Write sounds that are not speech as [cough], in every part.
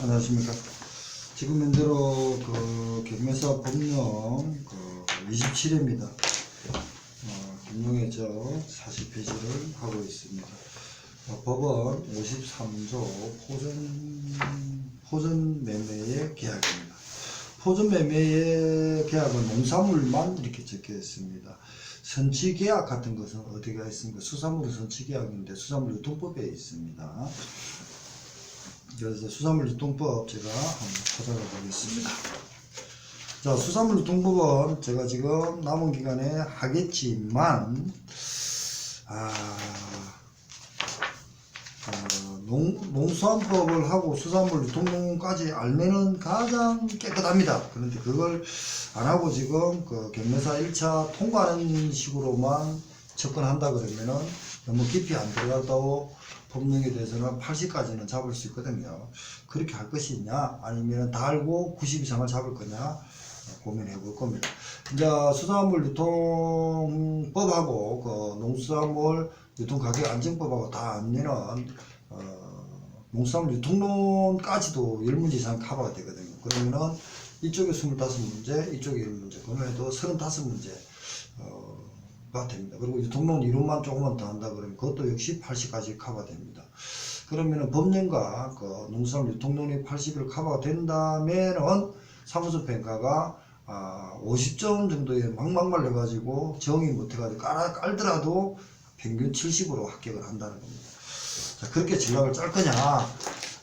안녕하십니까. 지금 현재로 그 경매사 법령 그 27회입니다. 어, 금융회저 40페이지를 하고 있습니다. 어, 법원 53조 포전, 포전 매매의 계약입니다. 포전 매매의 계약은 농산물만 이렇게 적혀 있습니다. 선취 계약 같은 것은 어디가 있습니까? 수산물 선취 계약인데 수산물 유통법에 있습니다. 그래서 수산물 유통법 제가 한번 찾아가 보겠습니다. 자, 수산물 유통법은 제가 지금 남은 기간에 하겠지만, 아, 어, 농, 농수산법을 하고 수산물 유통까지 알면은 가장 깨끗합니다. 그런데 그걸 안 하고 지금 그 경매사 1차 통과하는 식으로만 접근한다 그러면은 너무 깊이 안 들어갔다고 법령에 대해서는 80까지는 잡을 수 있거든요. 그렇게 할 것이냐 아니면 다 알고 90 이상을 잡을 거냐 고민해 볼 겁니다. 이제 수산물 유통법하고 그 농수산물 유통가격 안정법하고 다 알면은 어, 농수산물 유통론까지도 10문제 이상 커버가 되거든요. 그러면은 이쪽에 25문제, 이쪽에 1문제, 그러면 또 35문제 어, 가 됩니다. 그리고 유통론 이론만 조금만 더 한다 그러면 그것도 역시 80까지 커버 됩니다. 그러면은 법령과 그 농수산물 유통론이 80을 커버가 된다면은 사무소 평가가 아, 50점 정도에 막막말 해가지고 정의 못해가지고 깔아, 깔더라도 평균 70으로 합격을 한다는 겁니다. 자, 그렇게 전략을 짤 거냐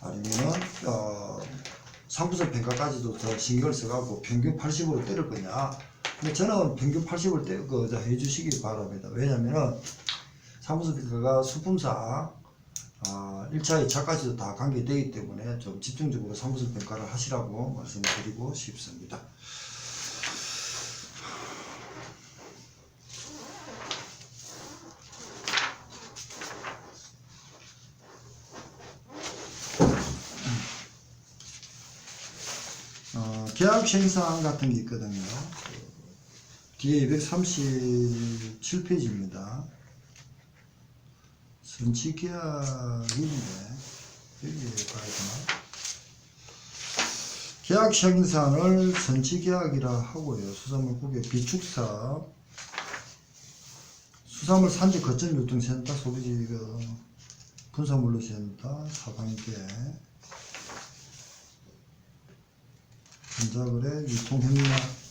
아니면은 어, 상부서 평가까지도 더 신경을 써갖고 평균 80으로 때릴 거냐 근데 저는 평균 80을 때, 그, 저 해주시기 바랍니다. 왜냐면은, 사무소 평가가 수품사, 아, 1차, 2차까지도 다 관계되기 때문에 좀 집중적으로 사무소 평가를 하시라고 말씀드리고 싶습니다. 어, 계약 생산 같은 게 있거든요. 뒤에 237페이지입니다. 선취 계약인데 여기에 가야 되나? 계약 생산을 선취 계약이라 하고요. 수산물 국의 비축사 수산물 산지 거점 유통센터 소비지 그 분사물로 센터 사관계 전자거래 유통협력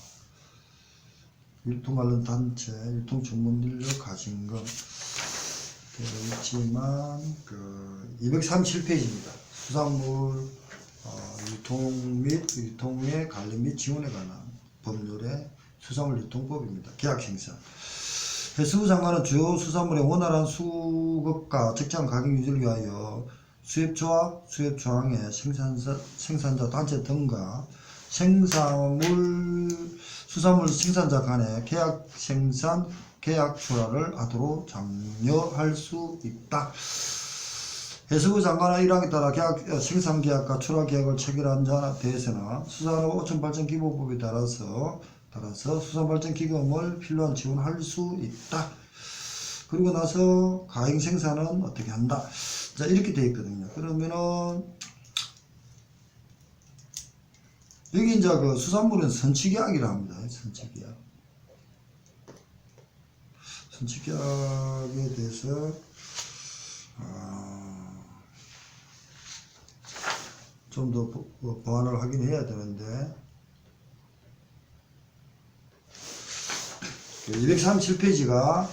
유통 관련 단체, 유통 전문 인력 가진금 되어 있지만 그 237페이지입니다. 수산물 어, 유통 및 유통의 관리 및 지원에 관한 법률의 수산물 유통법입니다. 계약 생산. 해수부 장관은 주요 수산물의 원활한 수급과 적정 가격 유지를 위하여 수협조합, 수협조항의 생산자, 생산자 단체 등과 생산물 수산물 생산자 간의 계약 생산 계약 출하를 하도록 장려할 수 있다. 해수부 장관의 일항에 따라 계약, 어, 생산 계약과 출하 계약을 체결한 자에 대해서는 수산업 어촌 발전 기본법에 따라서 따라서 수산 발전 기금을 필요한 지원할 수 있다. 그리고 나서 가행 생산은 어떻게 한다. 자 이렇게 되어 있거든요. 그러면은 여기 이제 그 수산물은 선취계약이라 합니다. 선취계약. 선취계약에 대해서 아, 좀더 보완을 하긴 해야 되는데 237페이지가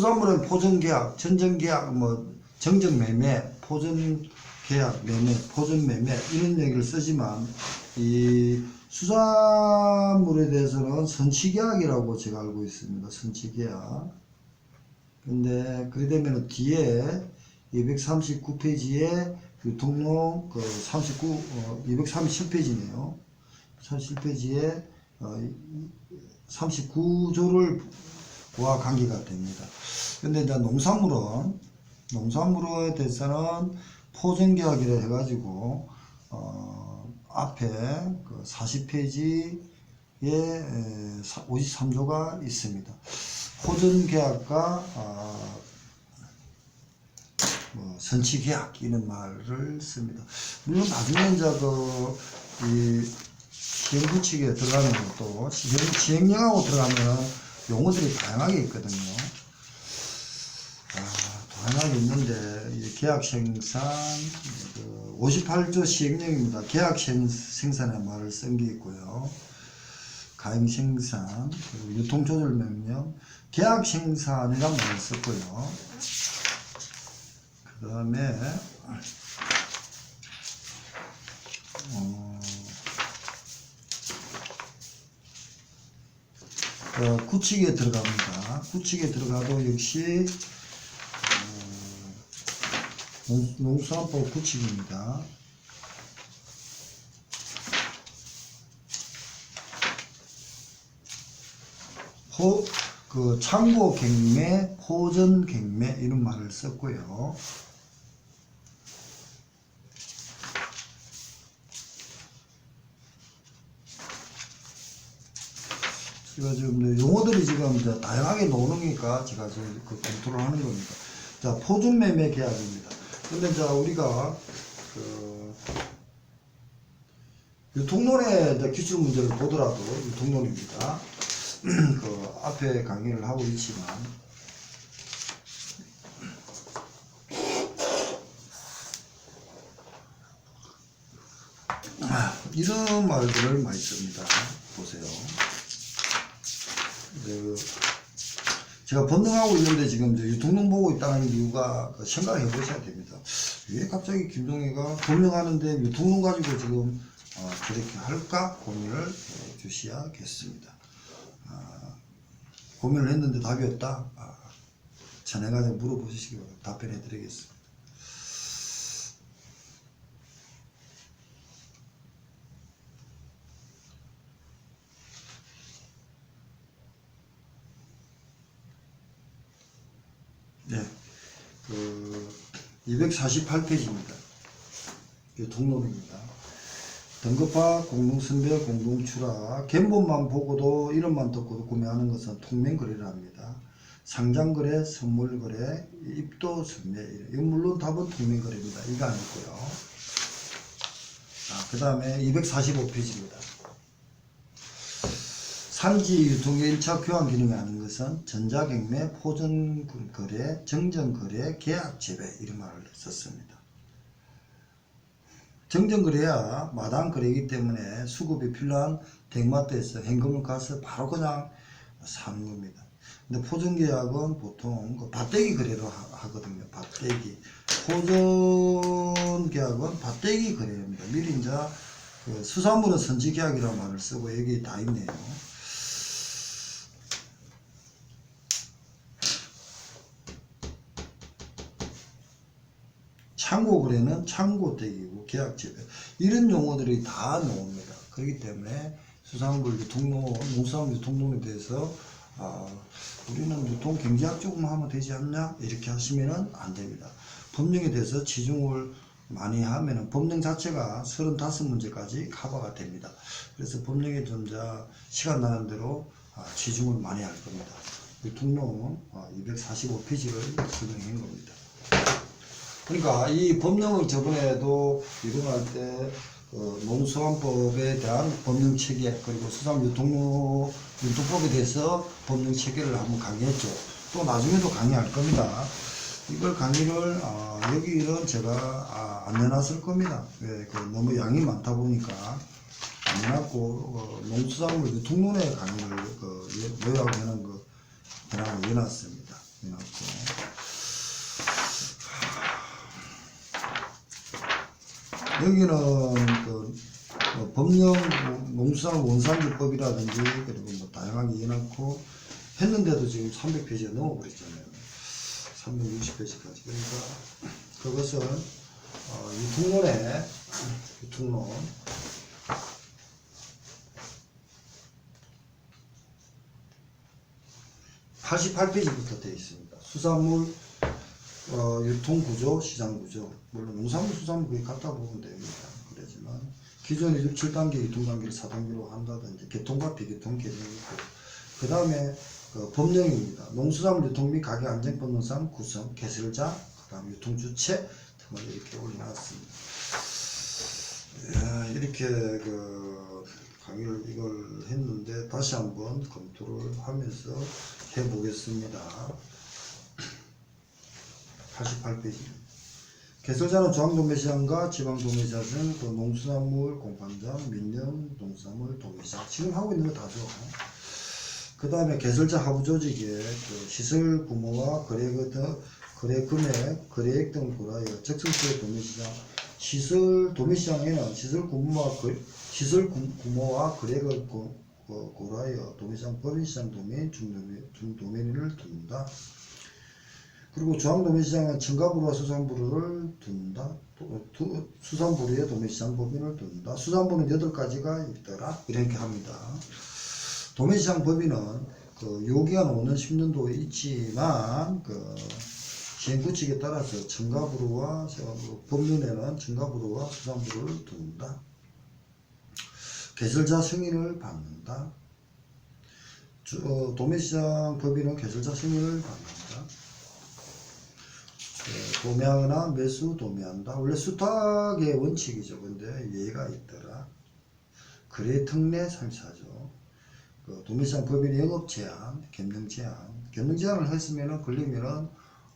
수산물은 포전계약, 전전계약, 뭐 정정매매, 포전계약, 매매, 포전매매 이런 얘기를 쓰지만 이 수산물에 대해서는 선취계약이라고 제가 알고 있습니다. 선취계약. 근데 그래 되면 뒤에 239페이지에 유통론 그 39, 어, 237페이지네요. 37페이지에 어, 39조를 와 관계가 됩니다. 근데 이제 농산물은 농산물에 대해서는 포전계약이라 해가지고 어, 앞에 그 40페이지 에, 사- 53조가 있습니다. 호전 계약과 아, 뭐 선취 계약 이런 말을 씁니다. 물론 나중에 이제 그이 시행규칙에 들어가는 것도 시행, 시행령하고 들어가면 용어들이 다양하게 있거든요. 아, 다양하게 있는데 이 계약 생산 그 58조 시행령입니다. 계약 생- 생산의 말을 쓴 게 있고요. 가행 생산, 그리고 유통 조절 명령, 계약 생산이란 말을 썼고요. 그 다음에 어, 구칙에 들어갑니다. 구칙에 들어가도 역시 어, 농- 농수산법 구칙입니다. 호, 그 창고 갱매, 호전 갱매 이런 말을 썼고요. 제가 지금 용어들이 지금 다양하게 나오니까 제가 그 검토를 하는 겁니다. 자, 포준 매매 계약입니다. 근데 자, 우리가 그 유통론의 기출 문제를 보더라도 유통론입니다. [clears throat] 그 앞에 강의를 하고 있지만 아, [clears throat] 이런 말들을 많이 씁니다. 보세요. 그 제가 번능하고 있는데 지금 이제 유통론 보고 있다는 이유가 그 생각해 보셔야 됩니다. 왜 갑자기 김동희가 번능하는데 유통론 가지고 지금 어, 저렇게 할까 고민을 해 주셔야겠습니다. 아, 고민을 했는데 답이 없다. 아, 전해가서 물어보시기 바랍니다. 답변해 드리겠습니다. 네. 그 248페이지입니다. 유통론입니다. 등급화, 공동선별, 공동출하, 견본만 보고도 이름만 듣고도 구매하는 것은 통면거래를 합니다. 상장거래, 선물거래, 입도 선매, 이거 물론 답은 통면거래입니다. 이거 아니고요. 아, 그 다음에 245페이지입니다. 산지 유통의 1차 교환 기능이 아닌 것은 전자경매, 포전거래, 정전거래, 계약 재배 이런 말을 썼습니다. 정전거래야 마당거래이기 때문에 수급이 필요한 대마트에서 현금을 가서 바로 그냥 사는 겁니다. 근데 포전계약은 보통 그 밭대기 거래로 하- 하거든요. 밭대기. 포전계약은 밭대기 거래입니다. 미리 이제 그 수산물은 선지계약이라는 말을 쓰고 여기 다 있네요. 창고 거래는 창고 떼기고 계약 재배 이런 용어들이 다 나옵니다. 그렇기 때문에 수산물 유통론, 농수산물 유통론에 대해서 아, 우리는 유통 경제학 조금 하면 되지 않냐 이렇게 하시면은 안 됩니다. 법령에 대해서 치중을 많이 하면은 법령 자체가 35문제까지 커버가 됩니다. 그래서 법령에 점자 시간 나는 대로 아, 치중을 많이 할 겁니다. 유통론 245페이지를 설명한 겁니다. 그러니까 이 법령을 저번에도 이동할 때 어, 농수산법에 대한 법령 체계 그리고 수산 유통 유통법에 대해서 법령 체계를 한번 강의했죠. 또 나중에도 강의할 겁니다. 이걸 강의를 어, 여기는 제가 아, 안 내놨을 겁니다. 왜? 그 너무 양이 많다 보니까 안 내놨고 어, 농수산물 유통론의 강의를 그 요- 요약하는 거 그냥 내놨습니다. 내놨고. 여기는 그 뭐 법령 농수산 원산지법이라든지 그리고 뭐 다양하게 해놓고 했는데도 지금 300페이지가 넘어버렸잖아요. 360페이지까지. 그러니까 그것은 어, 유통론에 유통론 88페이지부터 되어 있습니다. 수산물 어, 유통구조, 시장구조. 물론 농산물, 수산물 거의 갖다 보면 됩니다. 그러지만 기존의 6, 7단계 유통관계를 4단계로 한다든지 개통과 비개통 개념이 있고 그 다음에 그 법령입니다. 농수산물 유통 및 가격 안정법령상 구성, 개설자, 그 다음 유통주체 등을 이렇게 올려놨습니다. 야, 이렇게 그 강의를 이걸 했는데 다시 한번 검토를 하면서 해보겠습니다. 88페이지. 개설자는 중앙도매시장과 지방도매시장 등그 농수산물 공판장, 민영 농산물 도매시장 지금 하고 있는 거 다죠. 그 다음에 개설자 하부 조직의 그 시설 규모와 거래액 등 거래 금액, 거래액 등을 고려하여 적성수의 도매시장 시설 도매시장에는 시설 규모와 거, 시설 구- 규모와 거래액을 고, 고, 고려하여 도매시장 법인시장 도매인 중도매, 중도매인을 둔다. 그리고 중앙도매시장은 청가부루와 수산부루를 둔다. 수산부루에 도매시장 법인을 둔다. 수산부는 8가지가 있더라. 이렇게 합니다. 도매시장 법인은 그 요기한 5년 10년도에 있지만 그 시행구칙에 따라서 청가부루와 세관부루 법률에는 청가부루와 수산부루를 둔다. 개설자 승인을 받는다. 주- 어, 도매시장 법인은 개설자 승인을 받는다. 그 도매하거나 매수 도매한다. 원래 수탁의 원칙이죠. 근데 예가 있더라. 거래 특례 상사죠. 그 도매시장 법인의 영업 제한, 겸용 제한, 겸용 제한을 했으면은 걸리면은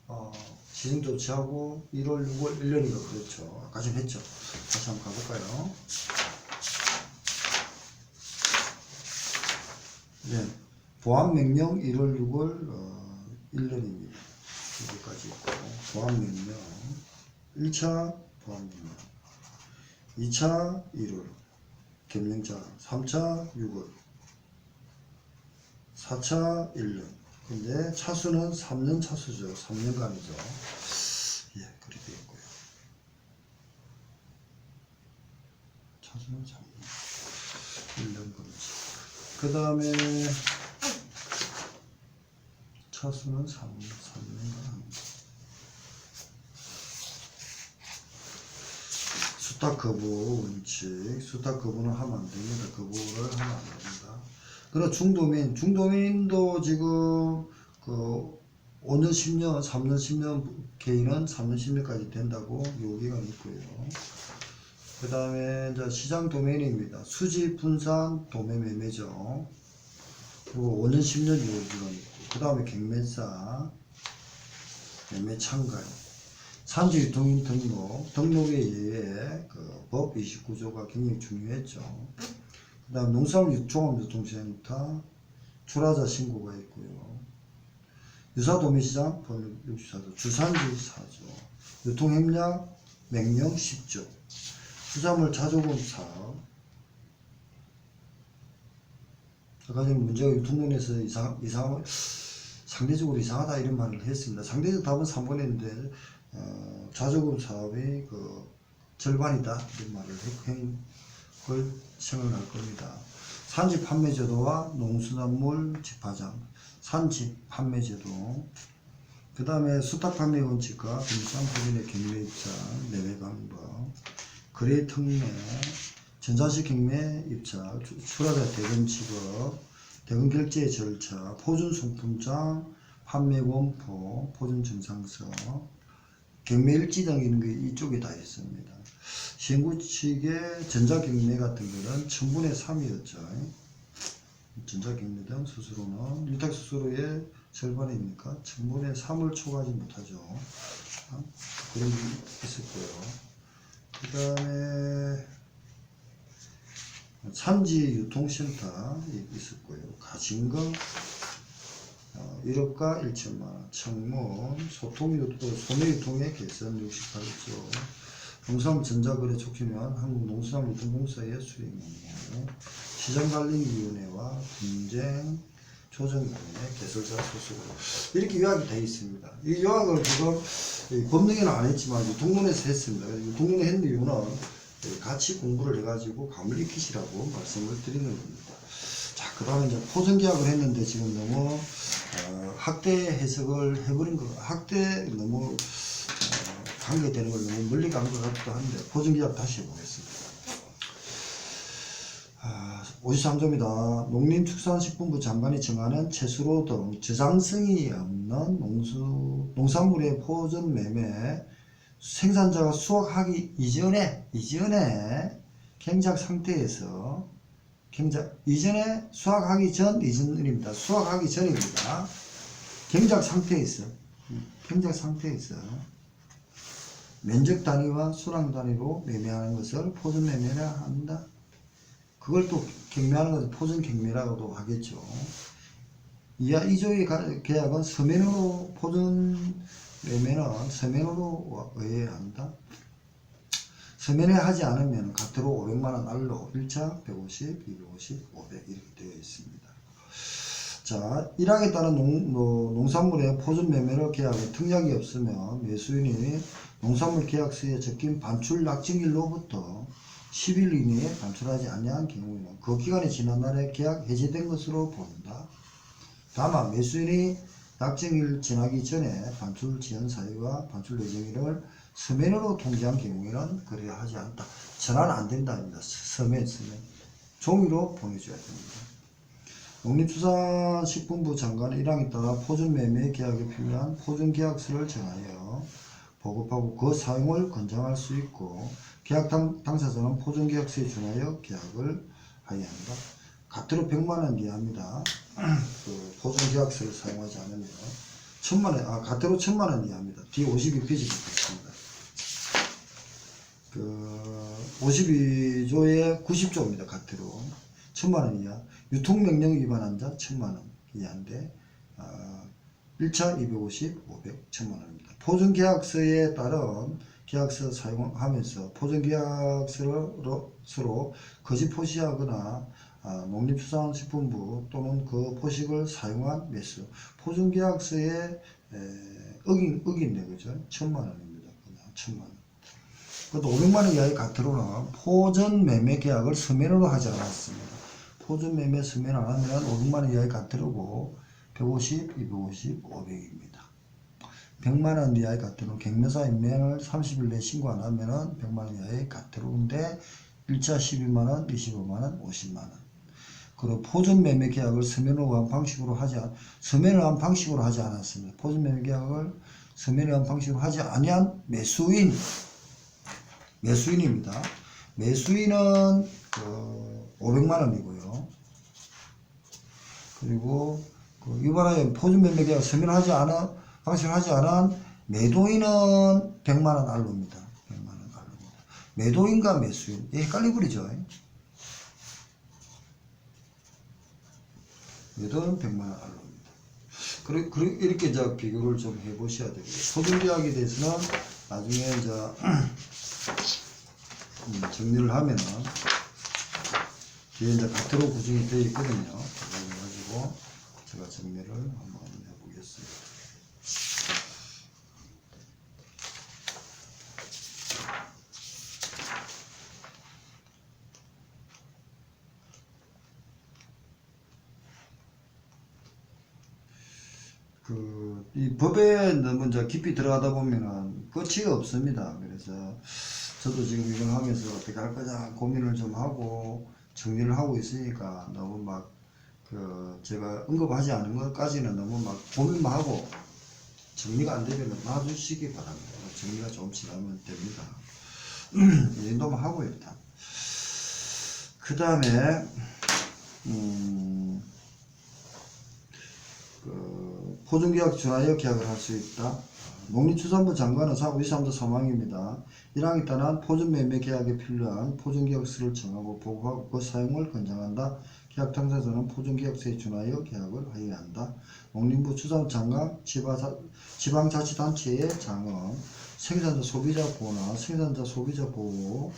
어, 시정 조치하고 1월, 6월, 1년인가 그렇죠. 아까 좀 했죠. 다시 한번 가볼까요? 네. 보안 명령 1월, 6월 어, 1년입니다. 여기까지 있고 보안 명령 1차 보안 명령 2차 1월. 겸용자. 3차 6월. 4차 1년. 근데 차수는 3년 차수죠. 3년간이죠. 예 그렇게 있고요. 차수는 3년. 1년 거지 그 다음에 차수는 3, 3년간 합니다. 수탁 거부 원칙, 수탁 거부는 하면 안 됩니다. 거부를 하면 안 됩니다. 그리고 중도민, 중도민도 지금 그 5년, 10년, 3년, 10년 개인은 3년, 10년까지 된다고 요기가 있고요. 그 다음에 시장 도메인입니다. 수지, 분산, 도매 매매죠. 그리고 5년, 10년 요기가 있고, 그 다음에 경매사, 매매 참가요. 산지 유통인 등록, 등록에 의해 그 법 29조가 굉장히 중요했죠. 그 다음 농산물 종합유통센터, 출하자 신고가 있고요. 유사도매시장 법률 64조, 주산지 4조, 유통협약 맹령 10조, 수산물 자조금 사업, 아까 전에 문제가 유통론에서 이상, 이상, 상대적으로 이상하다 이런 말을 했습니다. 상대적 답은 3번인데, 어, 자조금 사업의 그 절반이다. 이런 말을 한걸 생각날 겁니다. 산지 판매 제도와 농수산물 집화장, 산지 판매 제도, 그 다음에 수탁 판매 원칙과 분산 법인의 경매 입장, 매매 방법, 거래 특례, 전자식 경매 주- 출하자 대금 지급, 대금 결제 절차, 포준 상품장, 판매 원포, 포준 정상서, 경매 일지 등 이런 게 이쪽에 다 있습니다. 시행구 측의 전자경매 같은 거는 천분의 3이었죠. 전자경매 등 수수료는 위탁수수료의 절반이니까 천분의 3을 초과하지 못하죠. 어? 그런 게 있었고요. 그 다음에 산지 유통센터 있었고요. 가진금 어, 1억과 1천만 원, 청문, 소통 유통, 소매 유통의 개선 68조, 농산물 전자거래 촉진위원 한국농수산물유통공사의 수행 업무, 시장관리위원회와 분쟁 조정위원회 개설자 소수로 이렇게 요약이 되어 있습니다. 이 요약을 지금 이 법령에는 안 했지만 유통론에서 했습니다. 유통론에 했는 이유는 같이 공부를 해가지고 감을 익히시라고 말씀을 드리는 겁니다. 자, 그 다음에 이제 포정계약을 했는데 지금 너무 어, 학대 해석을 해버린 거, 학대 너무 어, 관계되는 걸 너무 멀리 간 것 같기도 한데 포정계약 다시 해보겠습니다. 53조입니다. 농림축산식품부 장관이 정하는 채수로 등 저장성이 없는 농수, 농산물의 포전 매매 생산자가 수확하기 이전에 이전에 경작 상태에서 경작 이전에 수확하기 전 이전입니다. 수확하기 전입니다. 경작 상태에서 경작 상태에서 면적 단위와 수량 단위로 매매하는 것을 포전 매매라 한다. 그걸 또 경매하는 것을 포전 경매라고도 하겠죠. 이하 2조의 가- 계약은 서면으로 포전 매매는 서면으로 의해야 한다. 서면에 하지 않으면 겉으로 500만원 알로 1차 150, 250, 500 이렇게 되어 있습니다. 자, 1항에 따른 농, 뭐, 농산물의 포전 매매로 계약에 특약이 없으면 매수인이 농산물 계약서에 적힌 반출 약정일로부터 10일 이내에 반출하지 아니한 경우에는 그 기간이 지난 날에 계약 해지된 것으로 본다. 다만 매수인이 약정일 지나기 전에 반출 지연 사유와 반출 예정일을 서면으로 통지한 경우에는 그래야 하지 않다. 전화는 안 된다입니다. 서면, 서면. 종이로 보내줘야 됩니다. 농림수산식품부 장관 1항에 따라 포준매매 계약에 필요한 포준계약서를 정하여 보급하고 그 사용을 권장할 수 있고 계약 당, 당사자는 포준계약서에 준하여 계약을 하여야 한다. 갓으로 100만원 이하입니다. [clears throat] 그 포준계약서를 사용하지 않으면 천만원, 아, 갓으로 천만원 이하입니다. 뒤에 52페이지 붙겠습니다. 그 52조의 90조입니다. 갓으로 천만원 이하. 유통명령 위반한 자 천만원 이하인데 아, 1차 250, 500, 천만원입니다. 포준계약서에 따른 계약서 사용하면서 포준계약서로 서로 거짓 포시하거나 아, 농림수산식품부 또는 그 포식을 사용한 매수 포준계약서에 에, 어긴 어긴네 그죠? 천만 원입니다. 그냥 천만 원. 그것도 500만 원 이하의 갓으로는 포전 매매 계약을 서면으로 하지 않았습니다. 포전 매매 서면 안 하면 500만 원 이하의 갓으로고 150, 250, 500입니다. 100만 원 이하의 갓으로 경매사 인면을 30일 내에 신고 안 하면은 100만 원 이하의 갓으로인데 1차 12만 원, 25만 원, 50만 원. 그리고 포전 매매 계약을 서면으로 한 방식으로 하지 않, 서면을 한 방식으로 하지 않았습니다. 포전 매매 계약을 서면을 한 방식으로 하지 아니한 매수인, 매수인입니다. 매수인은 그 500만 원이고요. 그리고 그 유발하여 포준 매매 계약 서면하지 않아 방식을 하지 않은 매도인은 100만 원 알로입니다. 100만 원 알로입니다. 매도인과 매수인 이 헷갈리 버리죠. 매도는 100만 원 알로입니다. 그래, 그래 이렇게 이제 비교를 좀 해보셔야 되고요. 포준 계약에 대해서는 나중에 이제 음, [clears throat] 정리를 하면은 뒤에 이제 겉으로 구성이 되어 있거든요. 그걸 가지고 제가 정리를 한번 해보겠습니다. 그 이 법에 너무 이제 깊이 들어가다 보면은 끝이 없습니다. 그래서 저도 지금 이걸 하면서 어떻게 할 거냐 고민을 좀 하고 정리를 하고 있으니까 너무 막 그 제가 언급하지 않은 것까지는 너무 막 고민만 하고 정리가 안 되면 놔주시기 바랍니다. 정리가 조금씩 하면 됩니다. [clears throat] 이 정도만 하고 일단 그 다음에 음, 그 포준계약 준하여 계약을 할 수 있다. 농림축산부 장관은 사고 23도 사망입니다. 1항에 따른 포준매매 계약에 필요한 포준계약서를 정하고 보고하고 그 사용을 권장한다. 계약 당사자는 포준계약서에 준하여 계약을 하여야 한다. 농림부 추산 장관 지방자, 지방자치단체의 장은 생산자 소비자 보호나 생산자 소비자 보호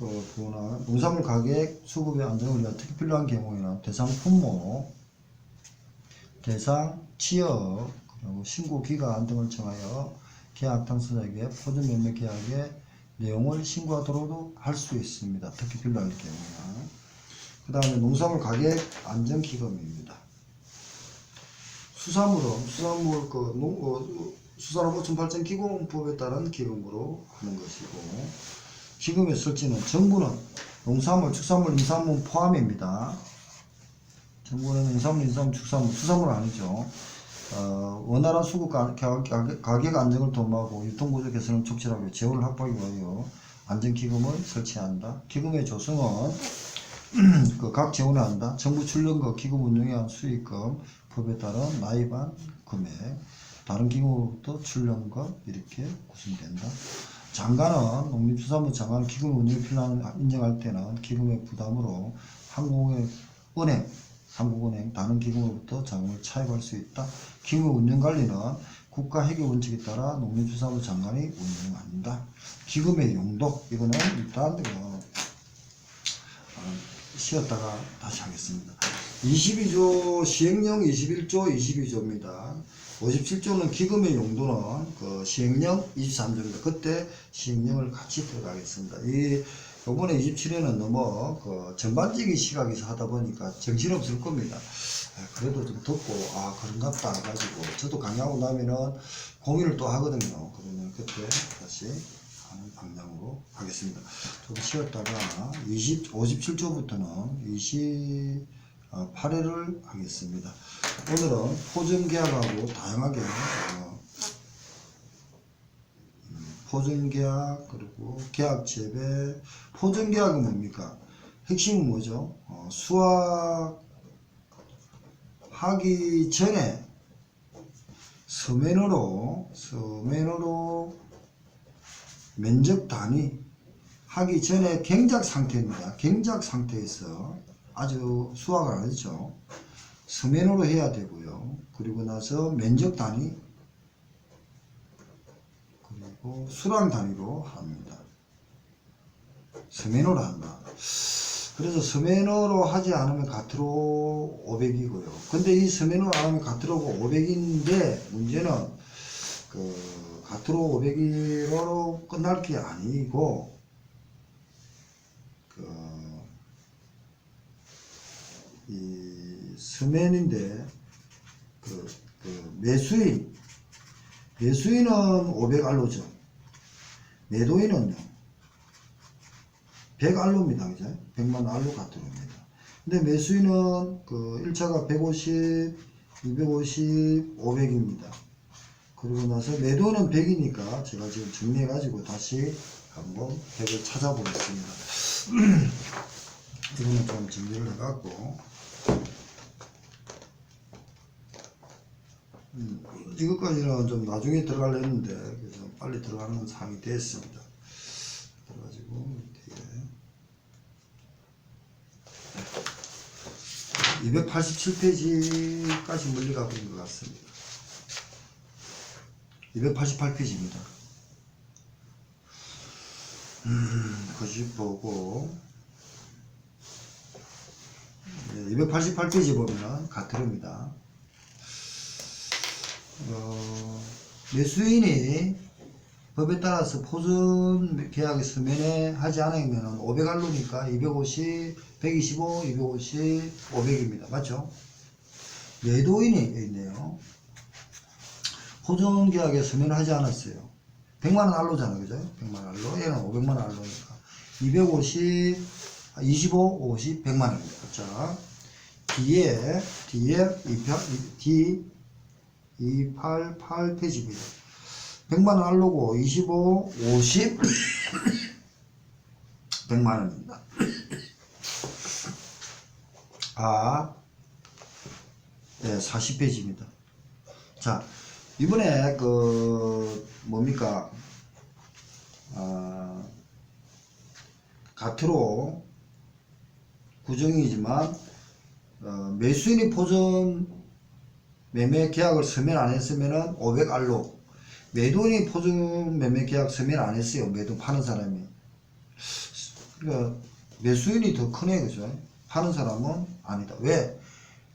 어, 보호나 농산물 가격 수급의 안정을 위해 특히 필요한 경우에는 대상 품목 대상, 그리고 신고 기간 등을 정하여 계약 당사자에게 포준 매매 계약의 내용을 신고하도록도 할수 있습니다. 특히 필요할 경우에는. 그 다음에 농산물 가격 안정 기금입니다. 수산물은 수산물 그 농, 어, 수산업 보충 발전 기금법에 따른 기금으로 하는 것이고 기금의 설치는 정부는 농산물, 축산물, 임산물 포함입니다. 정부는 농산물, 인산물, 축산물, 수산물 아니죠. 어, 원활한 수급 가격 안정을 도모하고 유통구조 개선을 촉진하고 재원을 확보하기 위하여 안전기금을 설치한다. 기금의 조성은 [clears throat] 그 각 재원에 한다. 정부 출연금, 기금 운영에 한 수익금, 법에 따른 나이반 금액, 다른 기금으로부터 출연금 이렇게 구성된다. 장관은 농림수산부 장관 기금 운영이 필요한 인정할 때는 기금의 부담으로 한국의 은행, 한국은행 다른 기금으로부터 자금을 차입할 수 있다. 기금 운영 관리는 국가 회계 원칙에 따라 농림수산부 장관이 운영한다. 기금의 용도 이거는 일단 어, 어, 쉬었다가 다시 하겠습니다. 22조 시행령 21조 22조입니다. 57조는 기금의 용도는 그 시행령 23조입니다. 그때 시행령을 같이 들어가겠습니다. 이 요번에 27회는 너무 그 전반적인 시각에서 하다 보니까 정신없을 겁니다. 아, 그래도 좀 듣고 아 그런갑다 해가지고 저도 강의하고 나면은 공유를 또 하거든요. 그러면 그때 다시 하는 방향으로 하겠습니다. 좀 쉬었다가 20, 57조부터는 28회를 하겠습니다. 오늘은 포점 계약하고 다양하게 어, 음, 포점계약 그리고 계약 재배 포점계약은 뭡니까? 핵심은 뭐죠? 어, 수확 하기 전에 서면으로 서면으로 면적 단위 하기 전에 경작 상태입니다. 경작 상태에서 아주 수확을 안 했죠. 서면으로 해야 되고요. 그리고 나서 면적 단위 그리고 수량 단위로 합니다. 서면으로 한다. 그래서 서면으로 하지 않으면 가트로 500이고요. 근데 이 서면으로 안 하면 가트로가 500인데 문제는 그 가트로 500으로 끝날 게 아니고 그이 서면인데 그, 그 매수인 매수인은 500알로죠. 매도인은요 100알로입니다. 그죠? 100만 알로 가트로입니다. 근데 매수인은 그 1차가 150, 250, 500입니다. 그리고 나서 매도는 100이니까 제가 지금 정리해 가지고 다시 한번 100을 찾아보겠습니다. [clears throat] 이거는 좀 정리를 해 갖고 음, 이것까지는 좀 나중에 들어가려 했는데 그래서 빨리 들어가는 상황이 됐습니다. 그래가지고 뒤에 287페이지까지 멀리 가고 있는 것 같습니다. 288페이지입니다. 음, 거시 보고 288페이지 보면 가트로입니다. 어, 매수인이 법에 따라서 포준 계약에 서면에 하지 않으면 500알로니까 250, 125, 250, 500입니다. 맞죠? 매도인이 있네요. 포준 계약에 서면을 하지 않았어요. 100만원 알로잖아. 그죠? 100만원 알로. 얘는 500만원 알로니까. 250, 25, 50, 100만원입니다. 자, 뒤에, 뒤에, 28, D, 288페이지입니다. 100만원 알로고 25, 50, 100만원입니다. 아, 네, 40페이지입니다. 자, 이번에 그, 뭡니까, 아, 가트로 구정이지만, 어, 매수인이 포점 매매 계약을 서면 안 했으면은 500알로. 매도인이 포준 매매 계약 서면 안 했어요. 매도 파는 사람이. 그러니까 매수인이 더 크네 그죠? 파는 사람은 아니다. 왜?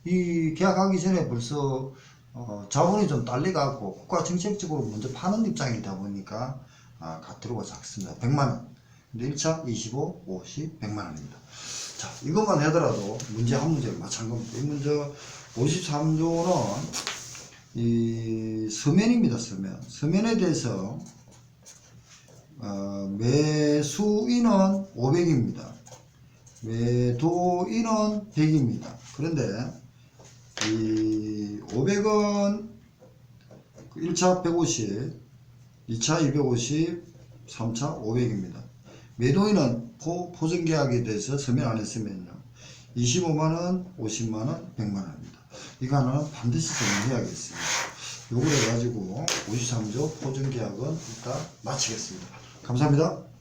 이 계약하기 전에 벌써 어, 자본이 좀 딸려갖고 국가 정책적으로 먼저 파는 입장이다 보니까 아, 가트로가 작습니다. 100만원. 근데 1차 25, 50, 100만원입니다. 자 이것만 하더라도 문제 한 문제 마찬가지입니다. 이 문제 53조는 이 서면입니다. 서면. 서면에 대해서 어, 매수인은 500입니다. 매도인은 100입니다. 그런데 이 500원 1차 150, 2차 250, 3차 500입니다. 매도인은 포, 포전 계약에 대해서 서면 안 했으면요. 25만원, 50만원, 100만원입니다. 이거 하나는 반드시 정리해야겠습니다. 요걸 해가지고 53조 포전 계약은 일단 마치겠습니다. 감사합니다.